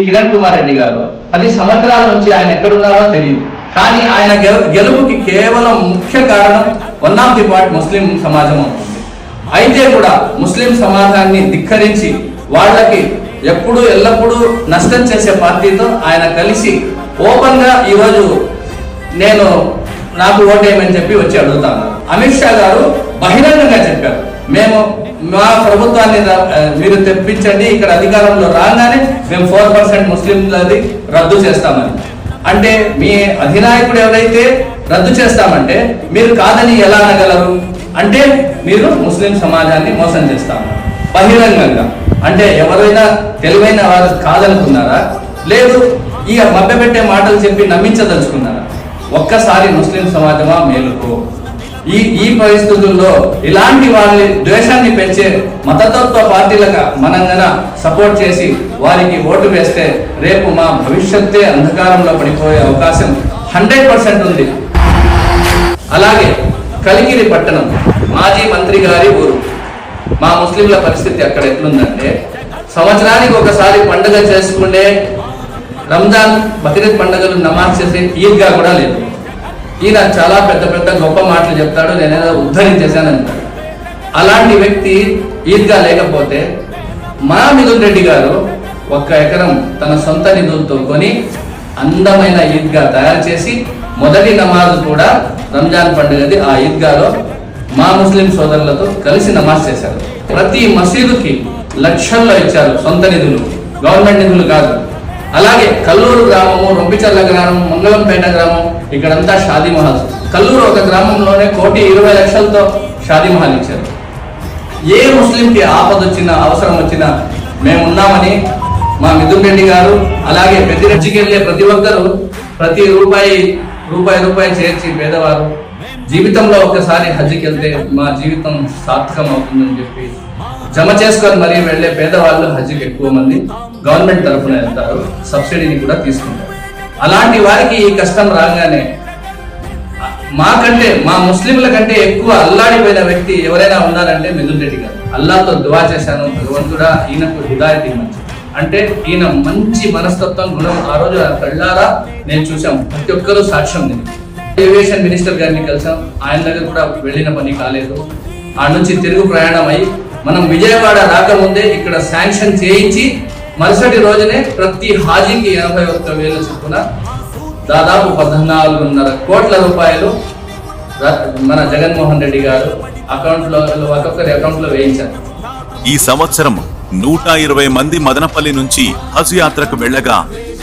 ఈ కిరణ్ కుమార్ రెడ్డి గారు. పది సంవత్సరాల నుంచి ఆయన ఎక్కడున్నారో తెలియదు. కానీ ఆయన గెలు- గెలుపుకి కేవలం ముఖ్య కారణం వన్ ఆఫ్ ది పార్ట్ ముస్లిం సమాజం అవుతుంది. అయితే కూడా ముస్లిం సమాజాన్ని ధిక్కరించి వాళ్ళకి ఎప్పుడు ఎల్లప్పుడూ నష్టం చేసే పార్టీతో ఆయన కలిసి ఓపెన్గా ఈరోజు నేను నాకు ఓటేయమని చెప్పి వచ్చి అడుగుతాను. అమిత్ షా గారు బహిరంగంగా చెప్పారు. మేము మా ప్రభుత్వాన్ని మీరు తెప్పించండి ఇక్కడ అధికారంలో రాగానే మేము ఫోర్ పర్సెంట్ ముస్లింలది రద్దు చేస్తామని. అంటే మీ అధినాయకుడు ఎవరైతే రద్దు చేస్తామంటే మీరు కాదని ఎలా అనగలరు? అంటే మీరు ముస్లిం సమాజాన్ని మోసం చేస్తాము బహిరంగంగా. అంటే ఎవరైనా తెలివైన వారు కాదనుకున్నారా? లేదు ఈ మభ్యపెట్టే మాటలు చెప్పి నమ్మించదలుచుకున్నారా? ఒక్కసారి ముస్లిం సమాజమా మేలుకో? ఈ ఈ పరిస్థితుల్లో ఇలాంటి వాళ్ళని ద్వేషాన్ని పెంచే మతతత్వ పార్టీలకు మనం గన సపోర్ట్ చేసి వారికి ఓటు వేస్తే రేపు మా భవిష్యత్తే అంధకారంలో పడిపోయే అవకాశం హండ్రెడ్ పర్సెంట్ ఉంది. అలాగే కలిగిరి పట్టణం మాజీ మంత్రి గారి ఊరు. మా ముస్లింల పరిస్థితి అక్కడ ఎట్లుందంటే సంవత్సరానికి ఒకసారి పండుగ చేసుకునే రంజాన్ బక్రీద్ పండుగలు నమాజ్ చేసే ఈద్గా కూడా లేదు. ఈయన చాలా పెద్ద పెద్ద గొప్ప మాటలు చెప్తాడు నేనేదో ఉద్ధరించేశానంటాడు అలాంటి వ్యక్తి ఈద్గా లేకపోతే మా మిథున్ రెడ్డి గారు ఒక్క ఎకరం తన సొంత నిధులతో కొని అందమైన ఈద్గా తయారు చేసి మొదటి నమాజ్ కూడా రంజాన్ పండుగది ఆ ఈద్గాలో మా ముస్లిం సోదరులతో కలిసి నమాజ్ చేశారు. ప్రతి మసీదుకి లక్షల్లో ఇచ్చారు సొంత నిధులు గవర్నమెంట్ నిధులు కాదు. అలాగే కల్లూరు గ్రామము రొంపిచర్ల గ్రామం మంగళంపేట గ్రామం ఇక్కడంతా షాదీ మహల్. కల్లూరు ఒక గ్రామంలోనే కోటి ఇరవై లక్షలతో షాదీ మహల్ ఇచ్చారు. ఏ ముస్లింకి ఆపద వచ్చినా అవసరం వచ్చినా మేము ఉన్నామని మా మిథున్ రెడ్డి గారు అలాగే పెద్దిరెడ్డికి వెళ్ళే ప్రతి ఒక్కరూ ప్రతి రూపాయి రూపాయి రూపాయి చేర్చి పేదవారు జీవితంలో ఒక్కసారి హజ్కి వెళ్తే మా జీవితం సార్థకం అవుతుందని చెప్పి జమ చేసుకొని మరీ వెళ్ళే పేదవాళ్ళు హజ్కి ఎక్కువ మంది గవర్నమెంట్ తరఫున వెళ్తారు. సబ్సిడీని కూడా తీసుకుంటారు. అలాంటి వారికి ఈ కష్టం రాగానే మాకంటే మా ముస్లింల కంటే ఎక్కువ అల్లాడిపోయిన వ్యక్తి ఎవరైనా ఉన్నారంటే మిథున్ రెడ్డి గారు. అల్లాతో దువా చేశాను భగవంతుడా ఈయనకు హిదాయత్ ఇవ్వచ్చు అంటే ఈయన మంచి మనస్తత్వం గుణం ఆ రోజు కళ్ళారా నేను చూసాం ప్రతి ఒక్కరూ సాక్ష్యం నేను ఏవియేషన్ మినిస్టర్ గారిని కలిసాం ఆయన దగ్గర కూడా వెళ్ళిన పని కాలేదు. ఆ నుంచి తిరుగు ప్రయాణం అయి మనం విజయవాడ రాకముందే ఇక్కడ శాంక్షన్ చేయించి మరుసటి రోజునే ప్రతి హాజీకి ఎనభై ఒక్క వేల చొప్పున దాదాపు పద్నాలుగున్నర కోట్ల రూపాయలు మన జగన్మోహన్ రెడ్డి గారు అకౌంట్లో ఒక్కొక్కరి అకౌంట్లో వేయించారు. ఈ సంవత్సరం నూట ఇరవై మంది మదనపల్లి నుంచి హజ్ యాత్రకు వెళ్ళగా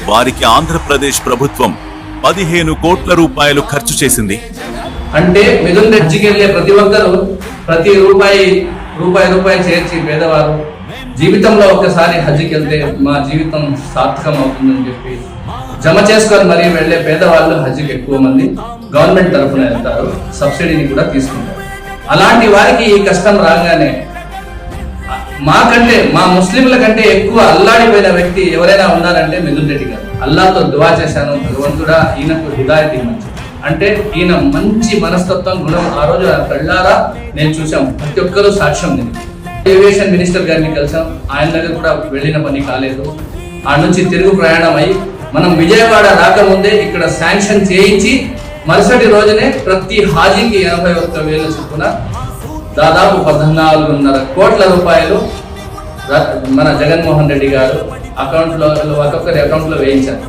వారికి ఆంధ్రప్రదేశ్ ప్రభుత్వం పదిహేను కోట్ల రూపాయలు ఖర్చు చేసింది. అంటే మిథున్ రెడ్డికి వెళ్ళే ప్రతి ఒక్కరు ప్రతి రూపాయి రూపాయి రూపాయి చేర్చి పేదవారు జీవితంలో ఒక్కసారి హజ్కి వెళ్తే మా జీవితం సార్థకం అవుతుందని చెప్పి జమ చేసుకొని మరీ వెళ్ళే పేదవాళ్ళు హజ్కి ఎక్కువ మంది గవర్నమెంట్ తరఫున వెళ్తారు. సబ్సిడీని కూడా తీసుకుంటారు. అలాంటి వారికి ఈ కష్టం రాగానే మాకంటే మా ముస్లింల కంటే ఎక్కువ అల్లాడిపోయిన వ్యక్తి ఎవరైనా ఉన్నారంటే మిథున్ రెడ్డి గారు. అల్లాతో దువా చేశాను. భగవంతుడా ఈయనకు హిదాయత్ ఇవ్వచ్చు అంటే ఈయన మంచి మనస్తత్వం గుణం ఆ రోజు కళ్ళారా నేను చూసాం ప్రతి ఒక్కరూ సాక్ష్యం దీనికి ఏవియేషన్ మినిస్టర్ గారిని కలిసాం. ఆయన దగ్గర కూడా వెళ్ళిన పని కాలేదు. ఆ నుంచి తిరుగు ప్రయాణం అయి మనం విజయవాడ రాకముందే ఇక్కడ శాంక్షన్ చేయించి మరుసటి రోజునే ప్రతి హాజీకి ఎనభై ఒక్క వేల చొప్పున దాదాపు పద్నాలుగున్నర కోట్ల రూపాయలు మన జగన్మోహన్ రెడ్డి గారు అకౌంట్లో ఒక్కొక్కరి అకౌంట్లో వేయించారు.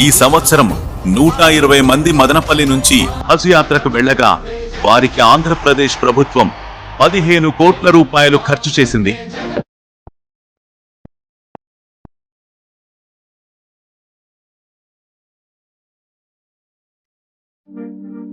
ఈ సంవత్సరం నూట ఇరవై మంది మదనపల్లి నుంచి హజ్ యాత్రకు వెళ్ళగా వారికి ఆంధ్రప్రదేశ్ ప్రభుత్వం పదిహేను కోట్ల రూపాయలు ఖర్చు చేసింది.